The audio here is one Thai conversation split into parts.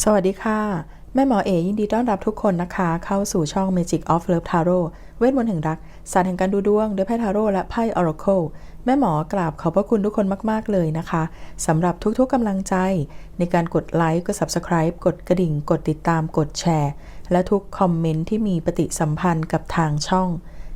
สวัสดีค่ะ แม่หมอเอยินดีต้อนรับทุกคนนะคะ เข้าสู่ช่อง Magic of Love Tarot เวทมนต์แห่งรัก ศาสตร์แห่งการดูดวงด้วยไพ่ทาโร่และไพ่ Oracle แม่หมอกราบขอบพระคุณทุกคนมาก ๆ เลยนะคะสำหรับทุกๆกำลังใจ ในการกดไลค์กด Subscribe กดกระดิ่ง กดติดตามกดแชร์ และทุกคอมเมนต์ที่มีปฏิสัมพันธ์กับทางช่อง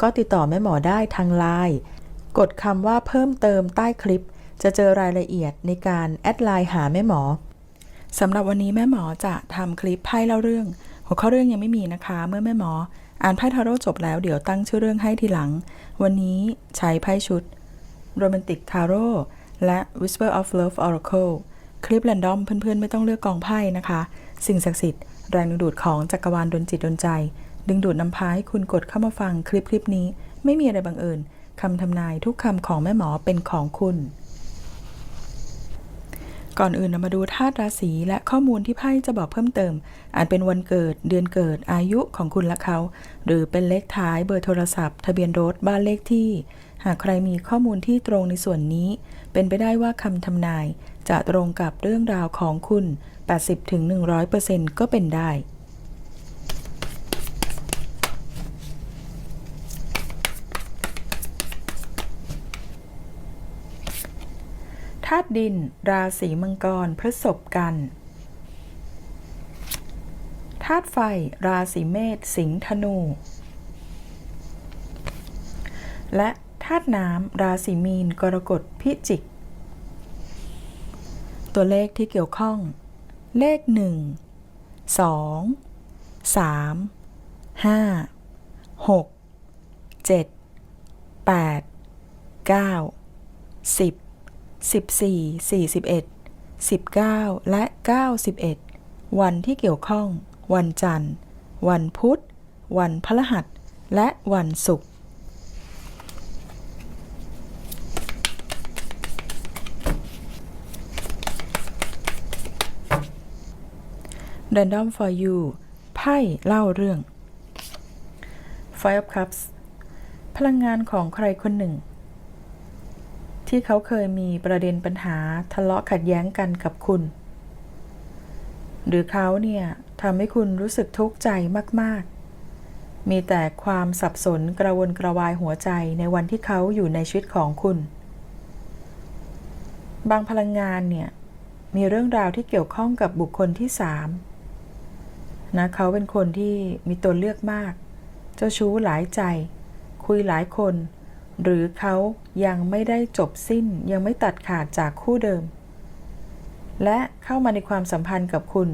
ก็ติดต่อแม่หมอได้ทางไลน์กดคำว่าเพิ่มเติมใต้คลิป จะเจอรายละเอียดในการแอดไลน์หาแม่หมอสำหรับวันนี้แม่หมอจะทำคลิปไพ่เล่าเรื่อง หัวข้อเรื่องยังไม่มีนะคะ เมื่อแม่หมอ อ่านไพ่ทาโร่จบแล้วเดี๋ยวตั้งชื่อเรื่องให้ทีหลัง วันนี้ใช้ไพ่ชุด Romantic Tarot และ Whisper of Love Oracle คลิปแรนดอมเพื่อนๆ ไม่ต้องเลือกกองไพ่นะคะ สิ่งศักดิ์สิทธิ์แรงดึงดูดของจักรวาลดนจิตดนใจ ดึงดูดนำพาให้คุณกดเข้ามาฟังคลิปคลิปนี้ ไม่มีอะไรบังเอิญคำทำนายทุกคำของแม่หมอเป็นของคุณ ก่อนอื่นเรามาดูธาตุราศีและข้อมูลที่ไพ่จะบอกเพิ่มเติม อาจเป็นวันเกิด เดือนเกิดอายุของคุณและเขา หรือเป็นเลขท้ายเบอร์โทรศัพท์ ทะเบียนรถบ้านเลขที่ หากใครมีข้อมูลที่ตรงในส่วนนี้ เป็นไปได้ว่าคำทำนาย จะตรงกับเรื่องราวของคุณ 80-100%ก็เป็นได้าตุดิน ราศีมังกรพฤษภกันธาตุไฟ ราศีเมษสิงห์ธนู และธาตุน้ำราศีมีน กรกฎพิจิก ตัวเลขที่เกี่ยวข้อง เลข1 2 3 5 6 7 8 9 10 14 41 19 และ 91 วันที่เกี่ยวข้อง วันจันทร์ วันพุธ วันพฤหัส และวันศุกร์ Random for you ไพ่เล่าเรื่อง Five of Cups พลังงานของใครคนหนึ่ง ที่เขาเคยมีประเด็นปัญหาทะเลาะขัดแย้งกันกับคุณ หรือเขาเนี่ยทำให้คุณรู้สึกทุกข์ใจมาก ๆ มีแต่ความสับสนกระวนกระวายหัวใจในวันที่เขาอยู่ในชีวิตของคุณ บางพลังงานเนี่ย มีเรื่องราวที่เกี่ยวข้องกับบุคคลที่สามนะเขาเป็นคนที่มีตัวเลือกมาก เจ้าชู้หลายใจ คุยหลายคน หรือเขายังไม่ได้จบสิ้นยังไม่ตัดขาดจากคู่เดิม และเข้ามาในความสัมพันธ์กับคุณ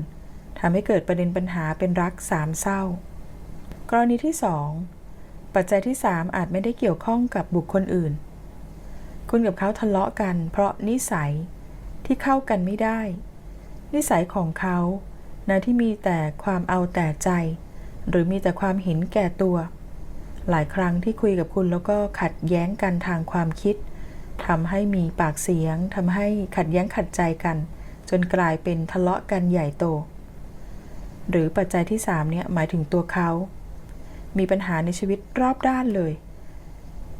ทำให้เกิดประเด็นปัญหาเป็นรักสามเศร้า กรณีที่สองปัจจัยที่สามอาจไม่ได้เกี่ยวข้องกับบุคคลอื่น คุณกับเขาทะเลาะกัน เพราะนิสัยที่เข้ากันไม่ได้ นิสัยของเขานะที่มีแต่ความเอาแต่ใจ หรือมีแต่ความเห็นแก่ตัว หลายครั้งที่คุยกับคุณแล้วก็ขัดแย้งกันทางความคิดทำให้มีปากเสียงทำให้ขัดแย้งขัดใจกัน จนกลายเป็นทะเลาะกันใหญ่โต หรือปัจจัยที่3เนี่ยหมายถึงตัวเขา มีปัญหาในชีวิตรอบด้านเลย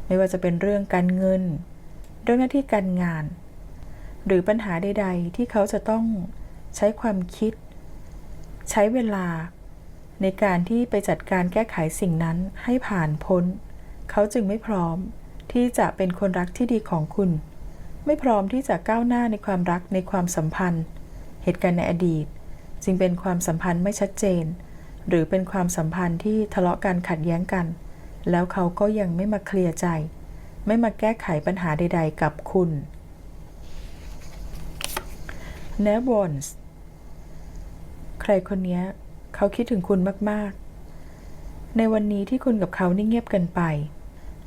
ไม่ว่าจะเป็นเรื่องการเงิน เรื่องหน้าที่การงาน หรือปัญหาใด ๆ ที่เขาจะต้องใช้ความคิด ใช้เวลา ในการที่ไปจัดการแก้ไขสิ่งนั้นให้ผ่านพ้น เขาจึงไม่พร้อมที่จะเป็นคนรักที่ดีของคุณ ไม่พร้อมที่จะก้าวหน้าในความรักในความสัมพันธ์ เหตุการณ์ในอดีต จึงเป็นความสัมพันธ์ไม่ชัดเจน หรือเป็นความสัมพันธ์ที่ทะเลาะกันขัดแย้งกัน แล้วเขาก็ยังไม่มาเคลียร์ใจ ไม่มาแก้ไขปัญหาใด ๆ กับคุณ n e v o n s ใครคนนี้ เขาคิดถึงคุณมากๆ ในวันนี้ที่คุณกับเขานิ่งเงียบกันไป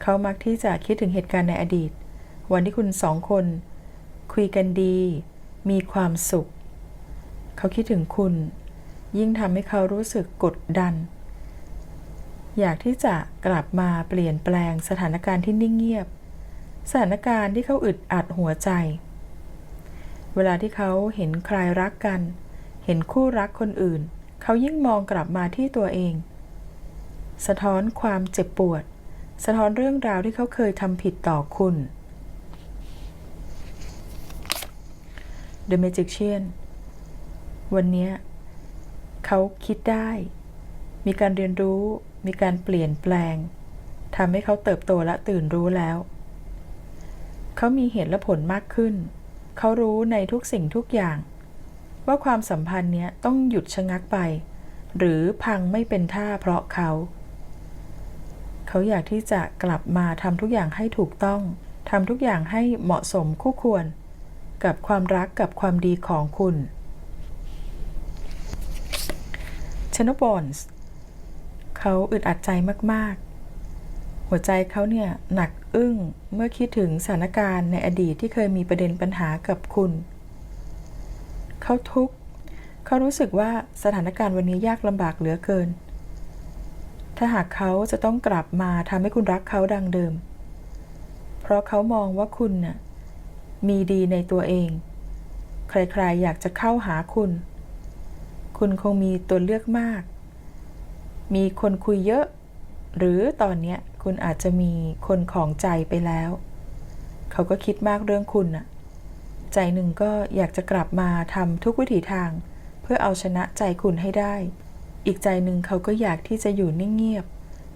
เขามักที่จะคิดถึงเหตุการณ์ในอดีต วันที่คุณสองคน คุยกันดี มีความสุข เขาคิดถึงคุณ ยิ่งทำให้เขารู้สึกกดดัน อยากที่จะกลับมาเปลี่ยนแปลงสถานการณ์ที่นิ่งเงียบ สถานการณ์ที่เขาอึดอัดหัวใจ เวลาที่เขาเห็นใครรักกันเห็นคู่รักคนอื่น เขายิ่งมองกลับมาที่ตัวเอง สะท้อนความเจ็บปวด สะท้อนเรื่องราวที่เขาเคยทำผิดต่อคุณ The Magician วันนี้เขาคิดได้ มีการเรียนรู้ มีการเปลี่ยนแปลงทำให้เขาเติบโตและตื่นรู้แล้ว เขามีเหตุและผลมากขึ้น เขารู้ในทุกสิ่งทุกอย่าง ว่าความสัมพันธ์เนี้ยต้องหยุดชะงักไป หรือพังไม่เป็นท่าเพราะเขา เขาอยากที่จะกลับมาทำทุกอย่างให้ถูกต้องทำทุกอย่างให้เหมาะสมคู่ควร กับความรักกับความดีของคุณชนบอนส์เขาอึดอัดใจมาก ๆ หัวใจเขาเนี่ยหนักอึ้งเมื่อคิดถึงสถานการณ์ในอดีตที่เคยมีประเด็นปัญหากับคุณ เขาทุกข์ เขารู้สึกว่าสถานการณ์วันนี้ยากลำบากเหลือเกิน ถ้าหากเขาจะต้องกลับมาทำให้คุณรักเขาดังเดิม เพราะเขามองว่าคุณน่ะมีดีในตัวเอง ใครๆอยากจะเข้าหาคุณ คุณคงมีตัวเลือกมาก มีคนคุยเยอะ หรือตอนเนี้ยคุณอาจจะมีคนของใจไปแล้ว เขาก็คิดมากเรื่องคุณน่ะ ใจหนึ่งก็อยากจะกลับมาทำทุกวิถีทาง เพื่อเอาชนะใจคุณให้ได้ อีกใจหนึ่งเขาก็อยากที่จะอยู่นิ่งเงียบ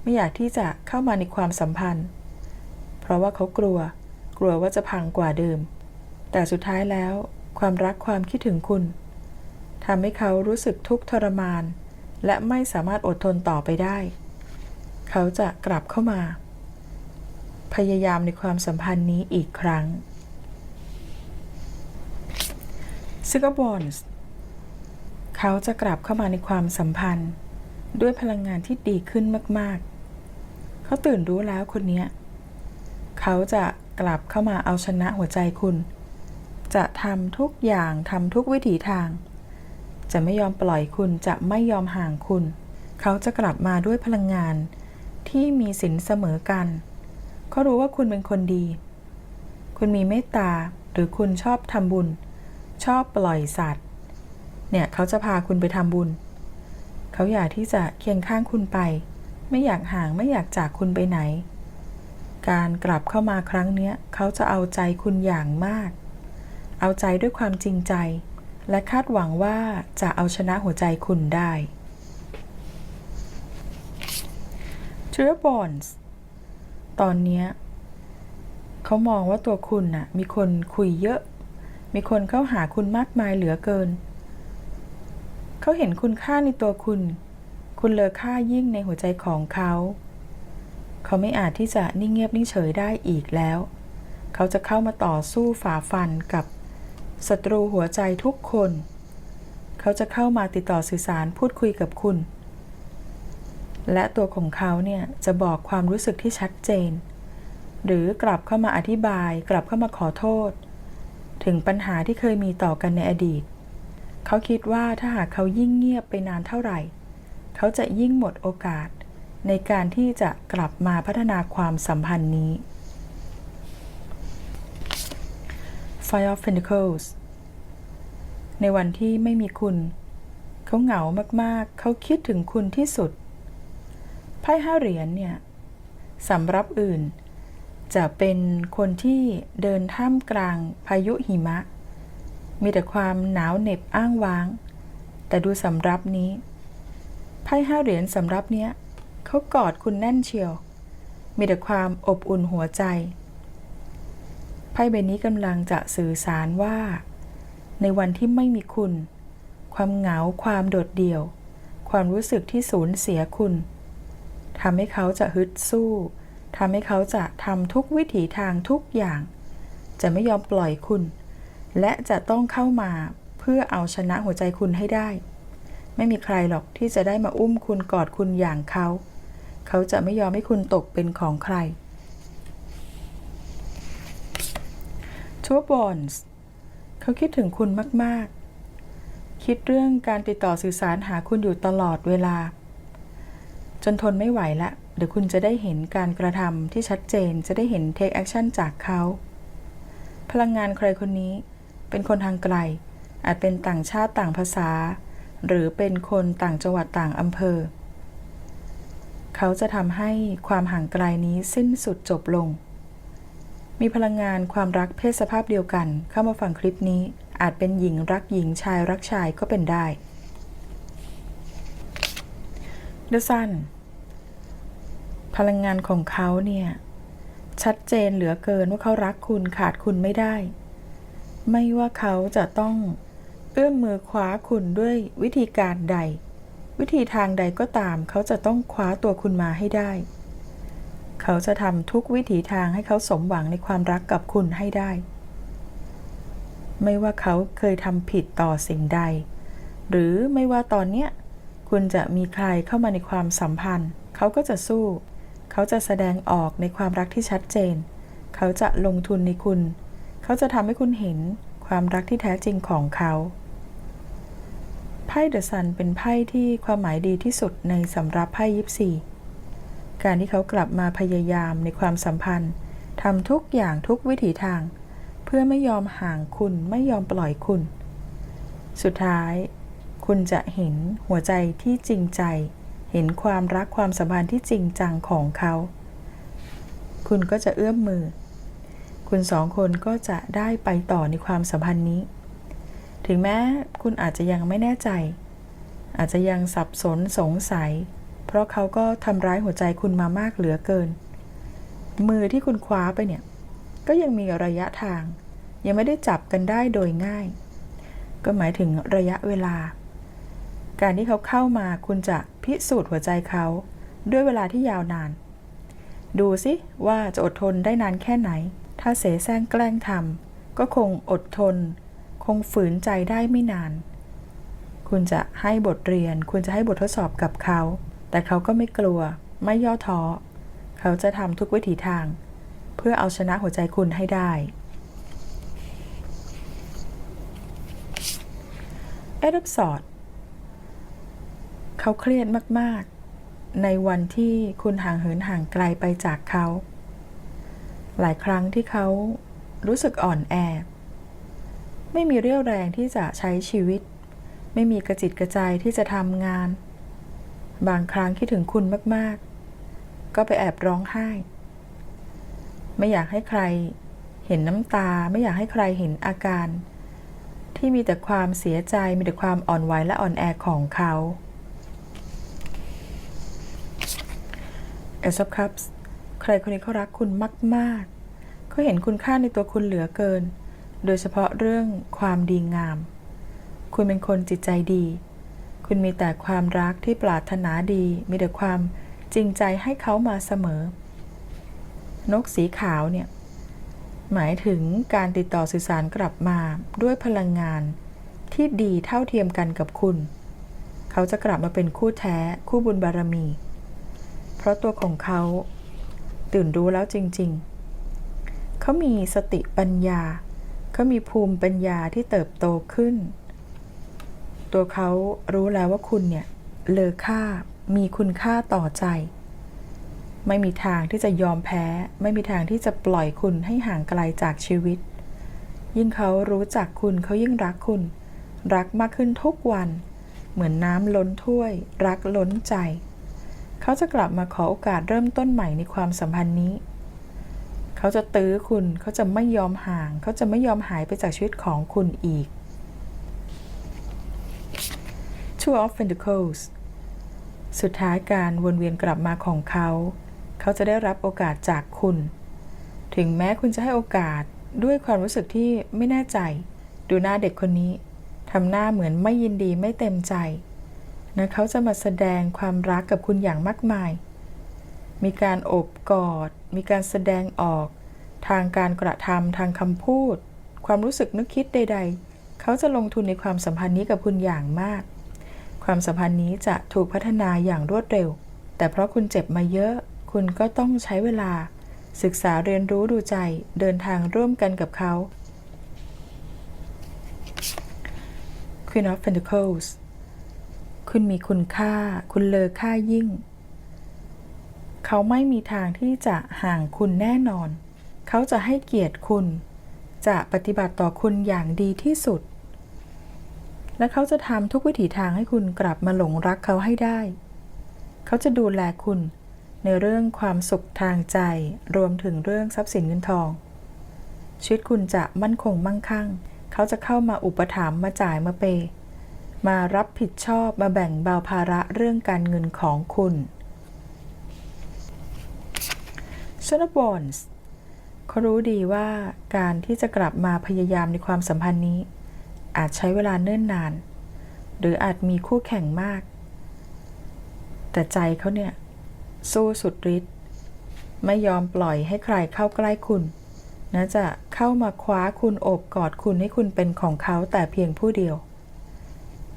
ไม่อยากที่จะเข้ามาในความสัมพันธ์ เพราะว่าเขากลัว กลัวว่าจะพังกว่าเดิม แต่สุดท้ายแล้ว ความรักความคิดถึงคุณทำให้เขารู้สึกทุกข์ทรมาน และไม่สามารถอดทนต่อไปได้ เขาจะกลับเข้ามา พยายามในความสัมพันธ์นี้อีกครั้ง ซิกบอนส์เขาจะกลับเข้ามาในความสัมพันธ์ ด้วยพลังงานที่ดีขึ้นมาก ๆ เขาตื่นรู้แล้วคนนี้เขาจะกลับเข้ามาเอาชนะหัวใจคุณ จะทำทุกอย่างทำทุกวิถีทาง จะไม่ยอมปล่อยคุณจะไม่ยอมห่างคุณ เขาจะกลับมาด้วยพลังงานที่มีสินเสมอกัน เขารู้ว่าคุณเป็นคนดี คุณมีเมตตาหรือคุณชอบทำบุญ ชอบปล่อยสัตว์ เนี่ยเขาจะพาคุณไปทำบุญ เขาอยากที่จะเคียงข้างคุณไป ไม่อยากห่างไม่อยากจากคุณไปไหน การกลับเข้ามาครั้งเนี้ยเขาจะเอาใจคุณอย่างมาก เอาใจด้วยความจริงใจ และคาดหวังว่าจะเอาชนะหัวใจคุณได้ t r i b o n s ตอนเนี้ยเขามองว่าตัวคุณน่ะมีคนคุยเยอะ มีคนเข้าหาคุณมากมายเหลือเกิน เขาเห็นคุณค่าในตัวคุณ คุณเลอค่ายิ่งในหัวใจของเขา เขาไม่อาจที่จะนิ่งเงียบนิ่งเฉยได้อีกแล้ว เขาจะเข้ามาต่อสู้ฝ่าฟันกับศัตรูหัวใจทุกคน เขาจะเข้ามาติดต่อสื่อสารพูดคุยกับคุณ และตัวของเขาเนี่ยจะบอกความรู้สึกที่ชัดเจน หรือกลับเข้ามาอธิบาย กลับเข้ามาขอโทษ ถึงปัญหาที่เคยมีต่อกันในอดีต เขาคิดว่าถ้าหากเขายิ่งเงียบไปนานเท่าไหร่ เขาจะยิ่งหมดโอกาส ในการที่จะกลับมาพัฒนาความสัมพันธ์นี้ Five of Pentacles ในวันที่ไม่มีคุณ เขาเหงามากๆ เขาคิดถึงคุณที่สุด ไพ่ห้าเหรียญเนี่ยสำหรับอื่น จะเป็นคนที่เดินท่ามกลางพายุหิมะ มีแต่ความหนาวเหน็บอ้างว้าง แต่ดูสำรับนี้ ไพ่ห้าเหรียญสำรับเนี้ยเขากอดคุณแน่นเชียว มีแต่ความอบอุ่นหัวใจ ไพ่ใบนี้กำลังจะสื่อสารว่า ในวันที่ไม่มีคุณ ความเหงาความโดดเดี่ยว ความรู้สึกที่สูญเสียคุณทำให้เขาจะฮึดสู้ ทำให้เขาจะทำทุกวิถีทางทุกอย่าง จะไม่ยอมปล่อยคุณ และจะต้องเข้ามาเพื่อเอาชนะหัวใจคุณให้ได้ ไม่มีใครหรอกที่จะได้มาอุ้มคุณกอดคุณอย่างเขา เขาจะไม่ยอมให้คุณตกเป็นของใครทัวบอนส์เขาคิดถึงคุณมาก ๆ คิดเรื่องการติดต่อสื่อสารหาคุณอยู่ตลอดเวลา จนทนไม่ไหวละ เดี๋ยวคุณจะได้เห็นการกระทำที่ชัดเจนจะได้เห็น take action จากเขา พลังงานใครคนนี้ เป็นคนทางไกล อาจเป็นต่างชาติต่างภาษา หรือเป็นคนต่างจังหวัดต่างอำเภอ เขาจะทำให้ความห่างไกลนี้สิ้นสุดจบลง มีพลังงานความรักเพศสภาพเดียวกัน เข้ามาฟังคลิปนี้ อาจเป็นหญิงรักหญิงชายรักชายก็เป็นได้ The Sun พลังงานของเขาเนี่ย ชัดเจนเหลือเกินว่าเขารักคุณขาดคุณไม่ได้ ไม่ว่าเขาจะต้องเอื้อมมือคว้าคุณด้วยวิธีการใด วิธีทางใดก็ตาม เขาจะต้องคว้าตัวคุณมาให้ได้ เขาจะทำทุกวิถีทางให้เขาสมหวังในความรักกับคุณให้ได้ ไม่ว่าเขาเคยทำผิดต่อสิ่งใด หรือไม่ว่าตอนเนี้ยคุณจะมีใครเข้ามาในความสัมพันธ์ เขาก็จะสู้ เขาจะแสดงออกในความรักที่ชัดเจน เขาจะลงทุนในคุณ เขาจะทำให้คุณเห็นความรักที่แท้จริงของเขาไพ่เดอะซันเป็นไพ่ที่ความหมายดีที่สุดในสำรับไพ่ยิปซีการที่เขากลับมาพยายามในความสัมพันธ์ทำทุกอย่างทุกวิถีทาง เพื่อไม่ยอมห่างคุณไม่ยอมปล่อยคุณ สุดท้าย คุณจะเห็นหัวใจที่จริงใจ เห็นความรักความสัมพันธ์ที่จริงจังของเขา คุณก็จะเอื้อมมือ คุณสองคนก็จะได้ไปต่อในความสัมพันธ์นี้ ถึงแม้คุณอาจจะยังไม่แน่ใจ อาจจะยังสับสนสงสัย เพราะเขาก็ทำร้ายหัวใจคุณมามากเหลือเกิน มือที่คุณคว้าไปเนี่ย ก็ยังมีระยะทาง ยังไม่ได้จับกันได้โดยง่าย ก็หมายถึงระยะเวลา การที่เขาเข้ามาคุณจะพิสูจน์หัวใจเขาด้วยเวลาที่ยาวนาน ดูสิว่าจะอดทนได้นานแค่ไหน ถ้าเสแสร้งแกล้งทำก็คงอดทน คงฝืนใจได้ไม่นาน คุณจะให้บทเรียน คุณจะให้บททดสอบกับเขา แต่เขาก็ไม่กลัว ไม่ย่อท้อ เขาจะทำทุกวิถีทาง เพื่อเอาชนะหัวใจคุณให้ได้เอดับสอด เขาเครียดมากๆ ในวันที่คุณห่างเหินห่างไกลไปจากเขา หลายครั้งที่เขารู้สึกอ่อนแอ ไม่มีเรี่ยวแรงที่จะใช้ชีวิต ไม่มีกระจิตกระใจที่จะทำงาน บางครั้งคิดถึงคุณมากๆ ก็ไปแอบร้องไห้ ไม่อยากให้ใครเห็นน้ำตา ไม่อยากให้ใครเห็นอาการที่มีแต่ความเสียใจมีแต่ความอ่อนไหวและอ่อนแอของเขา Ace of Cups ใครคนนี้เขารักคุณมากๆเขาเห็นคุณค่าในตัวคุณเหลือเกิน โดยเฉพาะเรื่องความดีงาม คุณเป็นคนจิตใจดี คุณมีแต่ความรักที่ปรารถนาดี มีแต่ความจริงใจให้เขามาเสมอ นกสีขาวเนี่ย หมายถึงการติดต่อสื่อสารกลับมาด้วยพลังงานที่ดีเท่าเทียมกันกับคุณ เขาจะกลับมาเป็นคู่แท้คู่บุญบารมี ราะตัวของเขาตื่นรู้แล้วจริง ๆ เขามีสติปัญญา เขามีภูมิปัญญาที่เติบโตขึ้น ตัวเขารู้แล้วว่าคุณเนี่ยเลอค่า มีคุณค่าต่อใจ ไม่มีทางที่จะยอมแพ้ ไม่มีทางที่จะปล่อยคุณให้ห่างไกลจากชีวิต ยิ่งเขารู้จักคุณเขายิ่งรักคุณ รักมากขึ้นทุกวัน เหมือนน้ำล้นถ้วย รักล้นใจ เขาจะกลับมาขอโอกาสเริ่มต้นใหม่ในความสัมพันธ์นี้ เขาจะตื้อคุณ เขาจะไม่ยอมห่าง เขาจะไม่ยอมหายไปจากชีวิตของคุณอีก Two of Pentacles สุดท้ายการวนเวียนกลับมาของเขา เขาจะได้รับโอกาสจากคุณ ถึงแม้คุณจะให้โอกาสด้วยความรู้สึกที่ไม่แน่ใจ ดูหน้าเด็กคนนี้ทำหน้าเหมือนไม่ยินดีไม่เต็มใจ นะเขาจะมาแสดงความรักกับคุณอย่างมากมาย มีการโอบกอด มีการแสดงออก ทางการกระทำทางคำพูด ความรู้สึกนึกคิดใด ๆ เขาจะลงทุนในความสัมพันธ์นี้กับคุณอย่างมาก ความสัมพันธ์นี้จะถูกพัฒนาอย่างรวดเร็ว แต่เพราะคุณเจ็บมาเยอะ คุณก็ต้องใช้เวลา ศึกษาเรียนรู้ดูใจ เดินทางร่วมกันกับเขา Queen of Pentacles คุณมีคุณค่า คุณเลอค่ายิ่ง เขาไม่มีทางที่จะห่างคุณแน่นอน เขาจะให้เกียรติคุณ จะปฏิบัติต่อคุณอย่างดีที่สุด และเขาจะทำทุกวิถีทางให้คุณกลับมาหลงรักเขาให้ได้ เขาจะดูแลคุณในเรื่องความสุขทางใจ รวมถึงเรื่องทรัพย์สินเงินทอง ชีวิตคุณจะมั่นคงมั่งคั่ง เขาจะเข้ามาอุปถัมภ์มาจ่ายมาเปย์ มารับผิดชอบมาแบ่งเบาภาระเรื่องการเงินของคุณชนบอนส์เขารู้ดีว่าการที่จะกลับมาพยายามในความสัมพันธ์นี้ อาจใช้เวลาเนิ่นนาน หรืออาจมีคู่แข่งมาก แต่ใจเขาเนี่ย สู้สุดฤทธิ์ไม่ยอมปล่อยให้ใครเข้าใกล้คุณนะจะเข้ามาคว้าคุณโอบกอดคุณให้คุณเป็นของเขาแต่เพียงผู้เดียว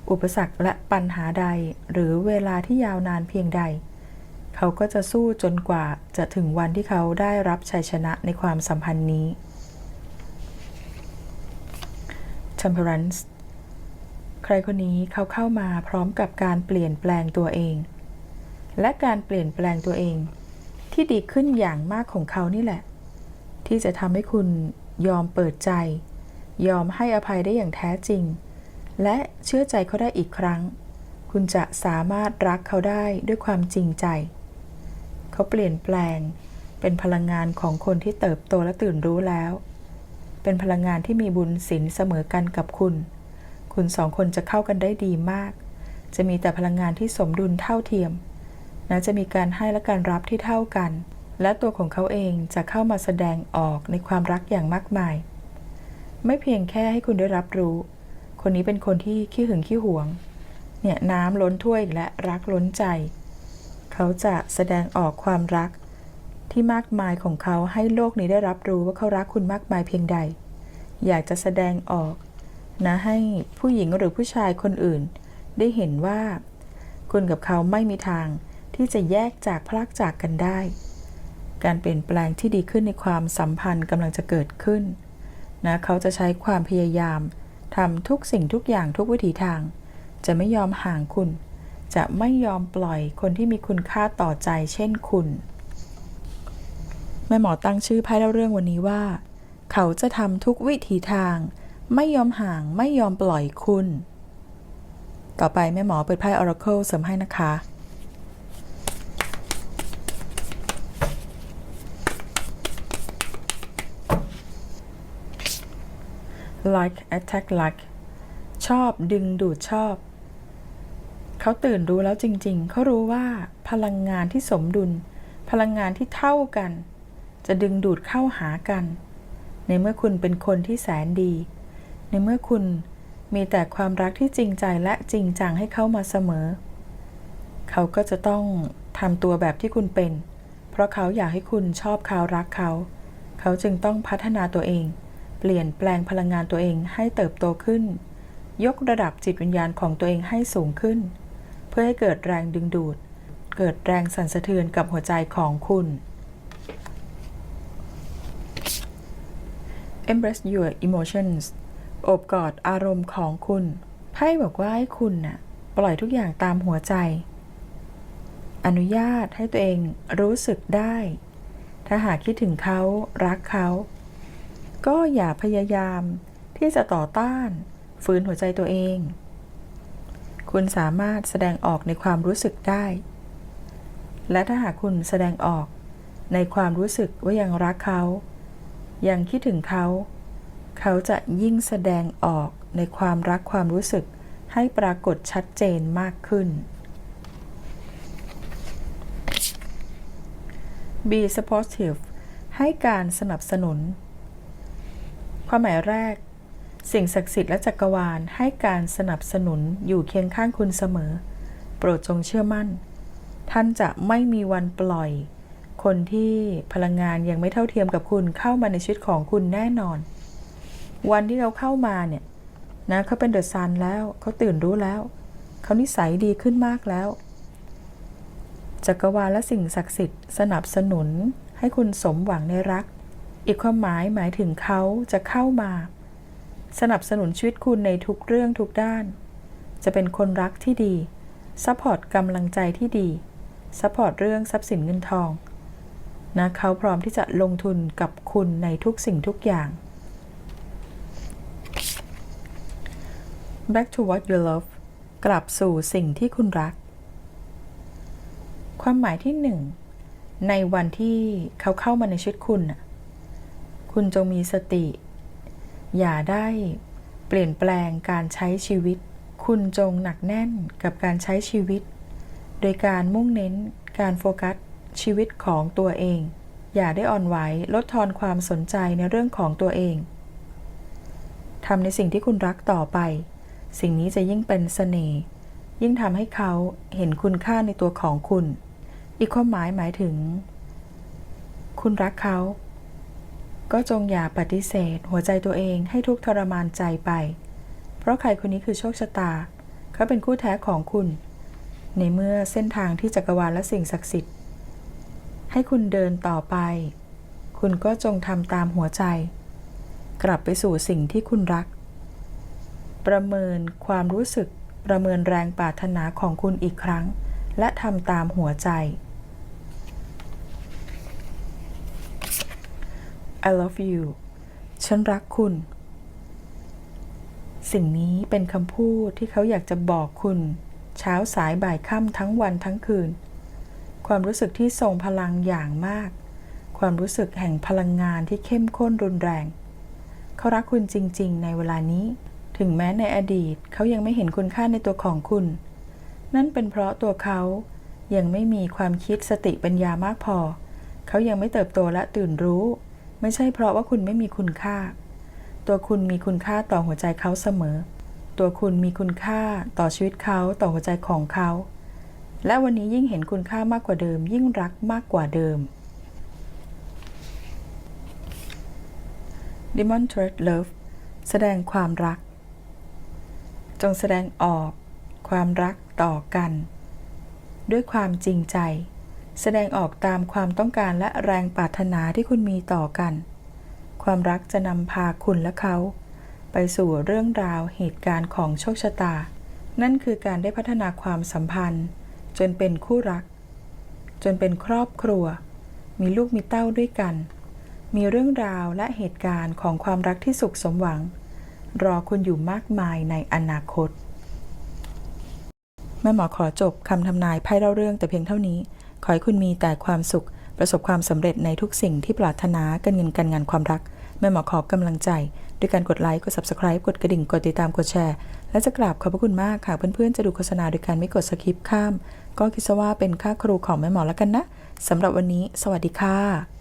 อุปสรรคและปัญหาใด หรือเวลาที่ยาวนานเพียงใด เขาก็จะสู้จนกว่าจะถึงวันที่เขาได้รับชัยชนะในความสัมพันธ์นี้ Temperance ใครคนนี้เขาเข้ามาพร้อมกับการเปลี่ยนแปลงตัวเอง และการเปลี่ยนแปลงตัวเอง ที่ดีขึ้นอย่างมากของเขานี่แหละ ที่จะทำให้คุณยอมเปิดใจ ยอมให้อภัยได้อย่างแท้จริง และเชื่อใจเขาได้อีกครั้ง คุณจะสามารถรักเขาได้ด้วยความจริงใจ เขาเปลี่ยนแปลง เป็นพลังงานของคนที่เติบโตและตื่นรู้แล้ว เป็นพลังงานที่มีบุญศีลเสมอกันกับคุณ คุณสองคนจะเข้ากันได้ดีมาก จะมีแต่พลังงานที่สมดุลเท่าเทียมนะจะมีการให้และการรับที่เท่ากัน และตัวของเขาเองจะเข้ามาแสดงออกในความรักอย่างมากมาย ไม่เพียงแค่ให้คุณได้รับรู้ คนนี้เป็นคนที่ขี้หึงขี้หวง เนี่ยน้ำล้นถ้วยและรักล้นใจ เขาจะแสดงออกความรักที่มากมายของเขาให้โลกนี้ได้รับรู้ว่าเขารักคุณมากมายเพียงใด อยากจะแสดงออกนะให้ผู้หญิงหรือผู้ชายคนอื่น ได้เห็นว่า คุณกับเขาไม่มีทางที่จะแยกจากพลักจากกันได้ การเปลี่ยนแปลงที่ดีขึ้นในความสัมพันธ์กำลังจะเกิดขึ้นนะเขาจะใช้ความพยายาม ทำทุกสิ่งทุกอย่างทุกวิถีทาง จะไม่ยอมห่างคุณ จะไม่ยอมปล่อยคนที่มีคุณค่าต่อใจเช่นคุณ แม่หมอตั้งชื่อไพ่เล่าเรื่องวันนี้ว่า เขาจะทำทุกวิถีทาง ไม่ยอมห่างไม่ยอมปล่อยคุณ ต่อไปแม่หมอเปิดไพ่ Oracle เสริมให้นะคะ like attack like ชอบดึงดูดชอบ เขาตื่นรู้แล้วจริง ๆ เขารู้ว่าพลังงานที่สมดุล พลังงานที่เท่ากัน จะดึงดูดเข้าหากัน ในเมื่อคุณเป็นคนที่แสนดี ในเมื่อคุณมีแต่ความรักที่จริงใจและจริงจังให้เขามาเสมอ เขาก็จะต้องทำตัวแบบที่คุณเป็น เพราะเขาอยากให้คุณชอบเขารักเขา เขาจึงต้องพัฒนาตัวเอง เปลี่ยนแปลงพลังงานตัวเองให้เติบโตขึ้น ยกระดับจิตวิญญาณของตัวเองให้สูงขึ้น เพื่อให้เกิดแรงดึงดูด เกิดแรงสั่นสะเทือนกับหัวใจของคุณ Embrace your emotions โอบกอดอารมณ์ของคุณไพ่บอกว่าให้คุณน่ะปล่อยทุกอย่างตามหัวใจ อนุญาตให้ตัวเองรู้สึกได้ ถ้าหากคิดถึงเขารักเขา ก็อย่าพยายามที่จะต่อต้านฝืนหัวใจตัวเอง คุณสามารถแสดงออกในความรู้สึกได้ และถ้าหากคุณแสดงออกในความรู้สึกว่ายังรักเขา ยังคิดถึงเขา เขาจะยิ่งแสดงออกในความรักความรู้สึกให้ปรากฏชัดเจนมากขึ้น Be supportive ให้การสนับสนุน ความหมายแรก สิ่งศักดิ์สิทธิ์และจักรวาลให้การสนับสนุนอยู่เคียงข้างคุณเสมอ โปรดจงเชื่อมั่น ท่านจะไม่มีวันปล่อย คนที่พลังงานยังไม่เท่าเทียมกับคุณเข้ามาในชีวิตของคุณแน่นอน วันที่เขาเข้ามาเนี่ยนะเขาเป็นเดอะซันแล้วเขาตื่นรู้แล้ว เขานิสัยดีขึ้นมากแล้ว จักรวาลและสิ่งศักดิ์สิทธิ์สนับสนุนให้คุณสมหวังในรัก อีกความหมายหมายถึงเขาจะเข้ามา สนับสนุนชีวิตคุณในทุกเรื่องทุกด้าน จะเป็นคนรักที่ดีซัพพอร์ตกำลังใจที่ดีซัพพอร์ตเรื่องทรัพย์สินเงินทองนะเขาพร้อมที่จะลงทุนกับคุณในทุกสิ่งทุกอย่าง back to what you love กลับสู่สิ่งที่คุณรัก ความหมายที่หนึ่งในวันที่เขาเข้ามาในชีวิตคุณ่ะ คุณจงมีสติ อย่าได้เปลี่ยนแปลงการใช้ชีวิต คุณจงหนักแน่นกับการใช้ชีวิต โดยการมุ่งเน้นการโฟกัสชีวิตของตัวเอง อย่าได้อ่อนไหวลดทอนความสนใจในเรื่องของตัวเองทำในสิ่งที่คุณรักต่อไป สิ่งนี้จะยิ่งเป็นเสน่ห์ยิ่งทำให้เขาเห็นคุณค่าในตัวของคุณ อีกความหมายหมายถึง คุณรักเขา ก็จงอย่าปฏิเสธ หัวใจตัวเองให้ทุกทรมานใจไป เพราะใครคนนี้คือโชคชะตา เขาเป็นคู่แท้ของคุณ ในเมื่อเส้นทางที่จักรวาลและสิ่งศักดิ์สิทธิ์ ให้คุณเดินต่อไป คุณก็จงทำตามหัวใจ กลับไปสู่สิ่งที่คุณรัก ประเมินความรู้สึก ประเมินแรงปรารถนาของคุณอีกครั้ง และทำตามหัวใจ I love you ฉันรักคุณ สิ่งนี้เป็นคำพูดที่เขาอยากจะบอกคุณ เช้าสายบ่ายค่ำทั้งวันทั้งคืน ความรู้สึกที่ทรงพลังอย่างมาก ความรู้สึกแห่งพลังงานที่เข้มข้นรุนแรง เขารักคุณจริง ๆ ในเวลานี้ ถึงแม้ในอดีตเขายังไม่เห็นคุณค่าในตัวของคุณ นั่นเป็นเพราะตัวเขายังไม่มีความคิดสติปัญญามากพอ เขายังไม่เติบโตและตื่นรู้ ไม่ใช่เพราะว่าคุณไม่มีคุณค่า ตัวคุณมีคุณค่าต่อหัวใจเขาเสมอ ตัวคุณมีคุณค่าต่อชีวิตเขาต่อหัวใจของเขา และวันนี้ยิ่งเห็นคุณค่ามากกว่าเดิม ยิ่งรักมากกว่าเดิม Demonstrate love แสดงความรัก จงแสดงออกความรักต่อกัน ด้วยความจริงใจ แสดงออกตามความต้องการและแรงปรารถนาที่คุณมีต่อกัน ความรักจะนำพาคุณและเขา ไปสู่เรื่องราวเหตุการณ์ของโชคชะตา นั่นคือการได้พัฒนาความสัมพันธ์ จนเป็นคู่รัก จนเป็นครอบครัว มีลูกมีเต้าด้วยกัน มีเรื่องราวและเหตุการณ์ของความรักที่สุขสมหวัง รอคุณอยู่มากมายในอนาคตแม่หมอขอจบคำทำนายไพ่เล่าเรื่องแต่เพียงเท่านี้ ขอให้คุณมีแต่ความสุข ประสบความสำเร็จในทุกสิ่งที่ปรารถนาการเงินการงานความรัก แม่หมอขอกำลังใจ ด้วยการกดไลค์ กด subscribe กดกระดิ่ง กดติดตาม กดแชร์ และจะกราบขอบพระคุณมากค่ะ เพื่อนๆ จะดูโฆษณาโดยการไม่กดสคิปข้าม ก็คิดซะว่าเป็นค่าครูของแม่หมอแล้วกันนะสำหรับวันนี้ สวัสดีค่ะ